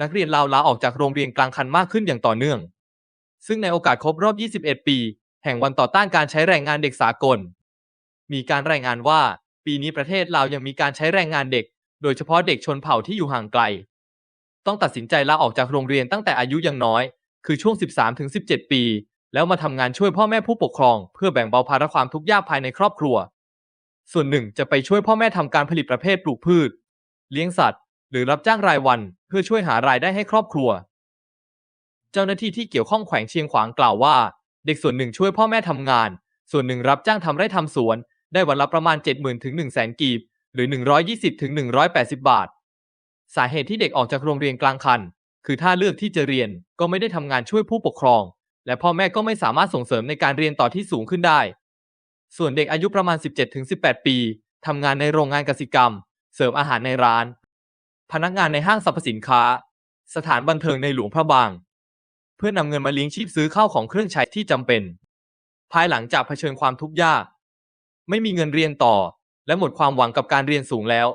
นักเรียนลาวลาออกจากโรงเรียนกลางคันมากขึ้นอย่างต่อเนื่อง ซึ่งในโอกาสครบรอบ 21 ปี แห่งวันต่อต้านการใช้แรงงานเด็กสากล มีการรายงานว่า ปีนี้ประเทศลาวยังมีการใช้แรงงานเด็ก โดยเฉพาะเด็กชนเผ่าที่อยู่ห่างไกล ต้องตัดสินใจลาออกจากโรงเรียนตั้งแต่อายุยังน้อย คือช่วง 13-17 ปี แล้วมาทำงานช่วยพ่อแม่ผู้ปกครอง เพื่อแบ่งเบาภาระความทุกข์ยากภายในครอบครัว ส่วนหนึ่งจะไปช่วยพ่อแม่ทำการผลิตประเภทปลูกพืช เลี้ยงสัตว์ หรือรับจ้างรายวันเพื่อช่วยหารายได้ให้ครอบครัว เจ้าหน้าที่ที่เกี่ยวข้องแขวงเชียงขวางกล่าวว่า เด็กส่วนหนึ่งช่วยพ่อแม่ทำงาน ส่วนหนึ่งรับจ้างทำไร่ทำสวน ได้วันละประมาณ 70,000ถึง100,000 กีบ หรือ 120ถึง180 บาท สาเหตุที่เด็กออกจากโรงเรียนกลางคัน คือถ้าเลือกที่จะเรียนก็ไม่ได้ทำงานช่วยผู้ปกครอง และพ่อแม่ก็ไม่สามารถส่งเสริมในการเรียนต่อที่สูงขึ้นได้ ส่วนเด็กอายุประมาณ 17-18 ปีทำงานในโรงงานกสิกรรม เสร์ฟอาหารในร้าน พนักงานในห้างสรรพสินค้า สถานบันเทิงในหลวงพระบาง เพื่อนำเงินมาเลี้ยงชีพซื้อข้าวของเครื่องใช้ที่จำเป็น ภายหลังจากเผชิญความทุกข์ยาก ไม่มีเงินเรียนต่อ และหมดความหวังกับการเรียนสูงแล้ว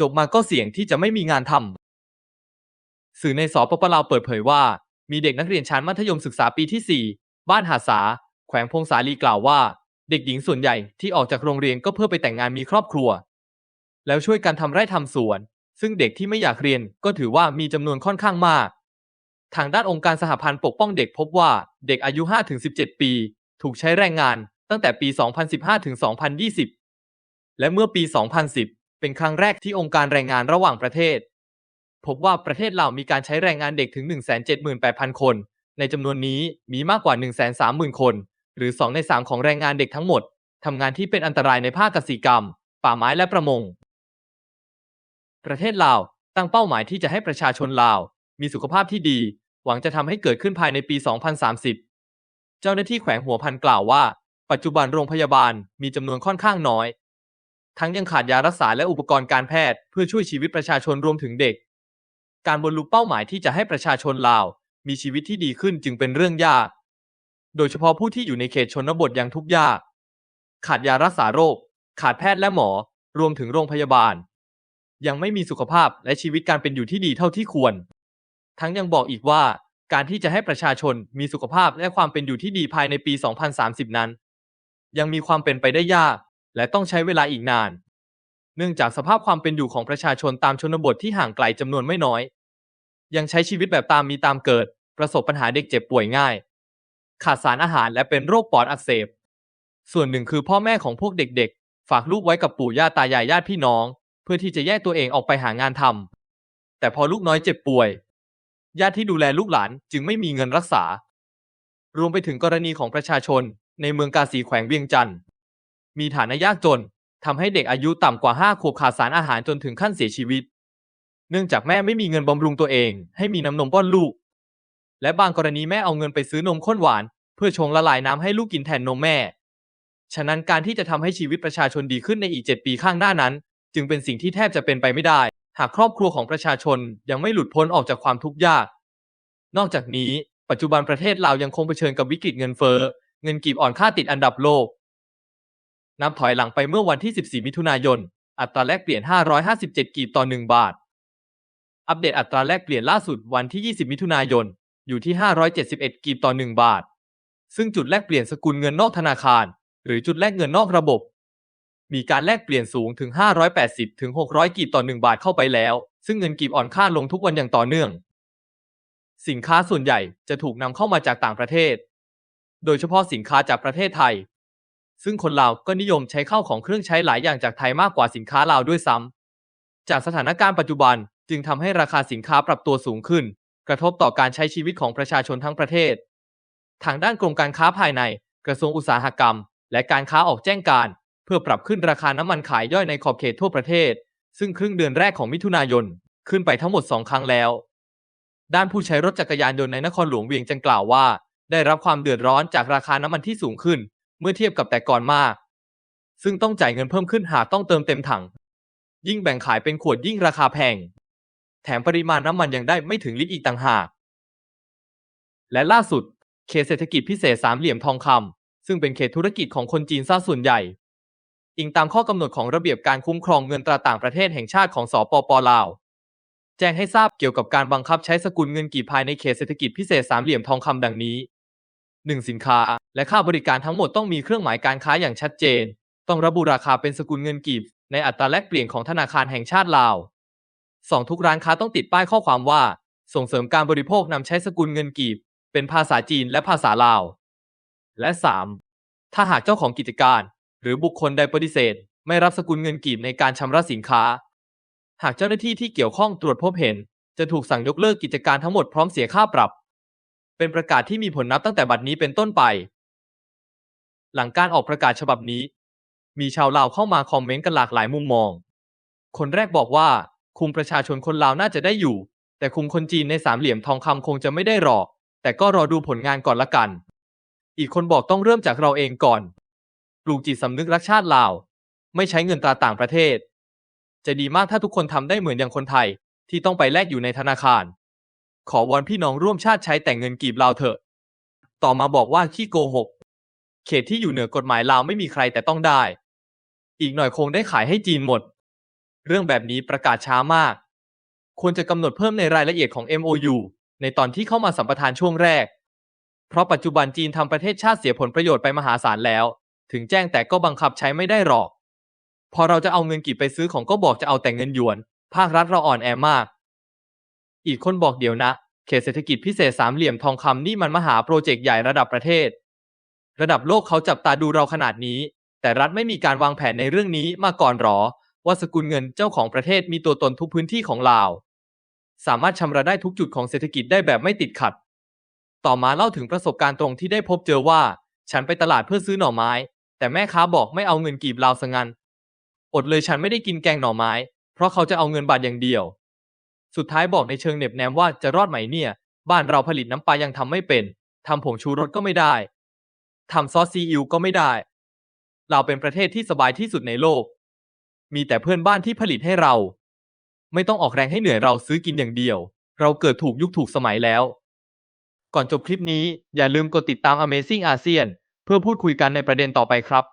จบมาก็เสี่ยงที่จะไม่มีงานทำสื่อในสปปลาวเปิดเผยว่า มีเด็กนักเรียนชั้นมัธยมศึกษาปีที่ 4 บ้านหาสา แขวงพงษาลีกล่าวว่า เด็กหญิงส่วนใหญ่ที่ออกจากโรงเรียนก็เพื่อไปแต่งงานมีครอบครัว แล้วช่วยกันทำไร่ทำสวน ซึ่งเด็กที่ไม่อยากเรียนก็ถือว่ามีจำนวนค่อนข้างมาก ทางด้านองค์การสหพันธ์ปกป้องเด็กพบว่าเด็กอายุ 5-17 ปี ถูกใช้แรงงานตั้งแต่ปี 2015 ถึง 2020 และเมื่อปี 2010 เป็นครั้งแรกที่องค์การแรงงานระหว่างประเทศ พบว่าประเทศลามีการใช้แรงงานเด็กถึง 178,000 คน ในจำนวนนี้มีมากกว่า 130,000 คน หรือ 2 ใน 3 ของแรงงานเด็กทั้งหมดทำงานที่เป็นอันตรายในภาคกสิกรรม ป่าไม้และประมง ประเทศลาวตั้งเป้าหมายที่จะให้ประชาชนลาว มีสุขภาพที่ดี หวังจะทำให้เกิดขึ้นภายในปี 2030 เจ้าหน้าที่แขวงหัวพันกล่าวว่า ปัจจุบันโรงพยาบาลมีจำนวนค่อนข้างน้อย ทั้งยังขาดยารักษาและอุปกรณ์การแพทย์เพื่อช่วยชีวิตประชาชนรวมถึงเด็ก การบรรลุเป้าหมายที่จะให้ประชาชนลาว มีชีวิตที่ดีขึ้นจึงเป็นเรื่องยาก โดยเฉพาะผู้ที่อยู่ในเขตชนบทยังทุกข์ยาก ขาดยารักษาโรค ขาดแพทย์และหมอ รวมถึงโรงพยาบาล ยังไม่มีสุขภาพและชีวิตการเป็นอยู่ที่ดีเท่าที่ควร ทั้งยังบอกอีกว่าการที่จะให้ประชาชนมีสุขภาพและความเป็นอยู่ที่ดีภายในปี 2030 นั้น ยังมีความเป็นไปได้ยาก และต้องใช้เวลาอีกนาน เนื่องจากสภาพความเป็นอยู่ของประชาชนตามชนบทที่ห่างไกลจำนวนไม่น้อย ยังใช้ชีวิตแบบตามมีตามเกิด ประสบปัญหาเด็กเจ็บป่วยง่าย ขาดสารอาหารและเป็นโรคปอดอักเสบ ส่วนหนึ่งคือพ่อแม่ของพวกเด็กๆ ฝากลูกไว้กับปู่ย่าตายายญาติพี่น้อง เพื่อที่จะแยกตัวเองออกไปหางานทำแต่พอลูกน้อยเจ็บป่วย ญาติที่ดูแลลูกหลานจึงไม่มีเงินรักษา รวมไปถึงกรณีของประชาชนในเมืองกาสีแขวงเวียงจันทร์มีฐานะยากจนทำให้เด็กอายุต่ำกว่า5ขวบขาดสารอาหารจนถึงขั้นเสียชีวิต เนื่องจากแม่ไม่มีเงินบำรุงตัวเอง ให้มีน้ำนมป้อนลูก และบางกรณีแม่เอาเงินไปซื้อนมข้นหวาน เพื่อชงละลายน้ำให้ลูกกินแทนนมแม่ ฉะนั้นการที่จะทำให้ชีวิตประชาชนดีขึ้นในอีก 7 ปีข้างหน้านั้น จึงเป็นสิ่งที่แทบจะเป็นไปไม่ได้ หากครอบครัวของประชาชนยังไม่หลุดพ้นออกจากความทุกข์ยาก นอกจากนี้ ปัจจุบันประเทศลาวยังคงเผชิญกับวิกฤตเงินเฟ้อเงินกีบอ่อนค่าติดอันดับโลก นับถอยหลังไปเมื่อวันที่ 14 มิถุนายน อัตราแลกเปลี่ยน 557 กีบต่อ 1 บาท อัปเดตอัตราแลกเปลี่ยนล่าสุดวันที่ 20 มิถุนายน อยู่ที่ 571 กีบต่อ 1 บาท ซึ่งจุดแลกเปลี่ยนสกุลเงินนอกธนาคาร หรือจุดแลกเงินนอกระบบ มีการแลกเปลี่ยนสูงถึง 580 ถึง 600 กีบต่อ 1 บาทเข้าไปแล้ว ซึ่งเงินกีบอ่อนค่าลงทุกวันอย่างต่อเนื่อง สินค้าส่วนใหญ่จะถูกนำเข้ามาจากต่างประเทศ โดยเฉพาะสินค้าจากประเทศไทย ซึ่งคนลาวก็นิยมใช้เข้าของเครื่องใช้หลายอย่างจากไทยมากกว่าสินค้าลาวด้วยซ้ำ จากสถานการณ์ปัจจุบันจึงทำให้ราคาสินค้าปรับตัวสูงขึ้น กระทบต่อการใช้ชีวิตของประชาชนทั้งประเทศ ทางด้านกรมการค้าภายใน กระทรวงอุตสาหกรรม และการค้าออกแจ้งการ เพื่อปรับขึ้นราคาน้ำมันขายย่อยในขอบเขตทั่วประเทศ ซึ่งครึ่งเดือนแรกของมิถุนายน ขึ้นไปทั้งหมด 2 ครั้งแล้ว ด้านผู้ใช้รถจักรยานยนต์ในนครหลวงเวียงจันกล่าวว่า ได้รับความเดือดร้อนจากราคาน้ำมันที่สูงขึ้น เมื่อเทียบกับแต่ก่อนมาก ซึ่งต้องจ่ายเงินเพิ่มขึ้นหากต้องเติมเต็มถัง ยิ่งแบ่งขายเป็นขวดยิ่งราคาแพง แถมปริมาณน้ำมันยังได้ไม่ถึงลิตรอีกต่างหาก และล่าสุดเขตเศรษฐกิจพิเศษสามเหลี่ยมทองคำซึ่งเป็นเขตธุรกิจของคนจีนซะส่วนใหญ่ อิงตามข้อกำหนดของระเบียบการคุ้มครองเงินตราต่างประเทศแห่งชาติของสปปลาว แจ้งให้ทราบเกี่ยวกับการบังคับใช้สกุลเงินกีบภายในเขตเศรษฐกิจพิเศษสามเหลี่ยมทองคำดังนี้ 1. สินค้า และค่าบริการทั้งหมดต้องมีเครื่องหมายการค้าอย่างชัดเจน ต้องระบุราคาเป็นสกุลเงินกีบ ในอัตราแลกเปลี่ยนของธนาคารแห่งชาติลาว 2. ทุกร้านค้าต้องติดป้ายข้อความว่า ส่งเสริมการบริโภคนำใช้สกุลเงินกีบ เป็นภาษาจีนและภาษาลาว และ 3. ถ้าหากเจ้าของกิจการ หรือบุคคลใดปฏิเสธ ไม่รับสกุลเงินกีบในการชำระสินค้า หากเจ้าหน้าที่ที่เกี่ยวข้องตรวจพบเห็น จะถูกสั่งยกเลิกกิจการทั้งหมดพร้อมเสียค่าปรับ เป็นประกาศที่มีผลนับตั้งแต่บัดนี้เป็นต้นไป หลังการออกประกาศฉบับนี้ มีชาวลาวเข้ามาคอมเมนต์กันหลากหลายมุมมอง คนแรกบอกว่า คุมประชาชนคนลาวน่าจะได้อยู่ แต่คุมคนจีนในสามเหลี่ยมทองคำคงจะไม่ได้หรอก แต่ก็รอดูผลงานก่อนละกัน อีกคนบอกต้องเริ่มจากเราเองก่อน ปลูกจิตสำนึกรักชาติลาว ไม่ใช้เงินตราต่างประเทศ จะดีมากถ้าทุกคนทำได้เหมือนอย่างคนไทยที่ต้องไปแลกอยู่ในธนาคาร ขอวอนพี่น้องร่วมชาติใช้แต่งเงินกีบลาวเถอะ ต่อมาบอกว่าขี้โกหก เขตที่อยู่เหนือกฎหมายลาวไม่มีใครแต่ต้องได้ อีกหน่อยคงได้ขายให้จีนหมด เรื่องแบบนี้ประกาศช้ามาก ควรจะกำหนดเพิ่มในรายละเอียดของ MOU ในตอนที่เข้ามาสัมปทานช่วงแรก เพราะปัจจุบันจีนทำประเทศชาติเสียผลประโยชน์ไปมหาศาลแล้ว ถึงแจ้งแต่ก็บังคับใช้ไม่ได้หรอก พอเราจะเอาเงินกีบไปซื้อของก็บอกจะเอาแต่เงินหยวน ภาครัฐเราอ่อนแอมาก อีกคนบอกเดี๋ยวนะ เขตเศรษฐกิจพิเศษสามเหลี่ยมทองคำนี่มันมหาโปรเจกต์ใหญ่ระดับประเทศ ระดับโลกเขาจับตาดูเราขนาดนี้ แต่รัฐไม่มีการวางแผนในเรื่องนี้มาก่อนหรอ ว่าสกุลเงินเจ้าของประเทศมีตัวตนทุกพื้นที่ของลาว สามารถชำระได้ทุกจุดของเศรษฐกิจได้แบบไม่ติดขัด ต่อมาเล่าถึงประสบการณ์ตรงที่ได้พบเจอว่า ฉันไปตลาดเพื่อซื้อหน่อไม้ แต่แม่ค้าบอกไม่เอาเงินกีบลาวซะงั้นอดเลยฉันไม่ได้กินแกงหน่อไม้ เพราะเขาจะเอาเงินบาทอย่างเดียว สุดท้ายบอกในเชิงเหน็บแนมว่าจะรอดไหมเนี่ย บ้านเราผลิตน้ำปลายังทำไม่เป็นทำผงชูรสก็ไม่ได้ทำซอสซีอิ๊วก็ไม่ได้ เราเป็นประเทศที่สบายที่สุดในโลก มีแต่เพื่อนบ้านที่ผลิตให้เรา ไม่ต้องออกแรงให้เหนื่อยเราซื้อกินอย่างเดียว เราเกิดถูกยุคถูกสมัยแล้ว ก่อนจบคลิปนี้อย่าลืมกดติดตาม Amazing ASEAN เพื่อพูดคุยกันในประเด็นต่อไปครับ